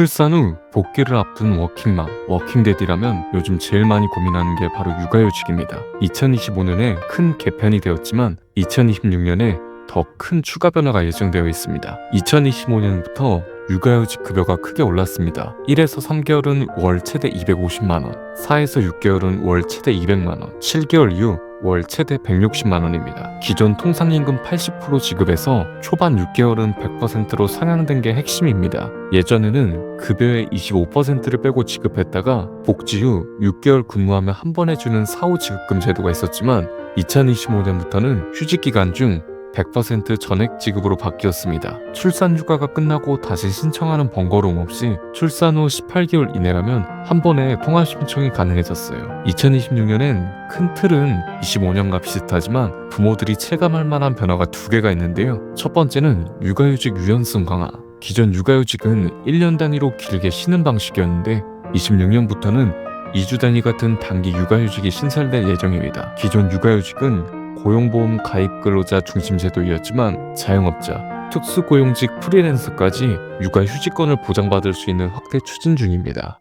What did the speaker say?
출산 후 복귀를 앞둔 워킹맘, 워킹데디라면 요즘 제일 많이 고민하는 게 바로 육아휴직입니다. 2025년에 큰 개편이 되었지만 2026년에 더 큰 추가 변화가 예정되어 있습니다. 2025년부터 육아휴직 급여가 크게 올랐습니다. 1에서 3개월은 월 최대 250만원, 4에서 6개월은 월 최대 200만원, 7개월 이후 월 최대 160만 원입니다. 기존 통상임금 80% 지급에서 초반 6개월은 100%로 상향된 게 핵심입니다. 예전에는 급여의 25%를 빼고 지급했다가 복지 후 6개월 근무하면 한 번에 주는 사후 지급금 제도가 있었지만 2025년부터는 휴직 기간 중 100% 전액 지급으로 바뀌었습니다. 출산 휴가가 끝나고 다시 신청하는 번거로움 없이 출산 후 18개월 이내라면 한 번에 통합 신청이 가능해졌어요. 2026년엔 큰 틀은 25년과 비슷하지만 부모들이 체감할 만한 변화가 두 개가 있는데요. 첫 번째는 육아휴직 유연성 강화. 기존 육아휴직은 1년 단위로 길게 쉬는 방식이었는데 26년부터는 2주 단위 같은 단기 육아휴직이 신설될 예정입니다. 기존 육아휴직은 고용보험 가입 근로자 중심 제도이었지만 자영업자, 특수고용직 프리랜서까지 육아휴직권을 보장받을 수 있는 확대 추진 중입니다.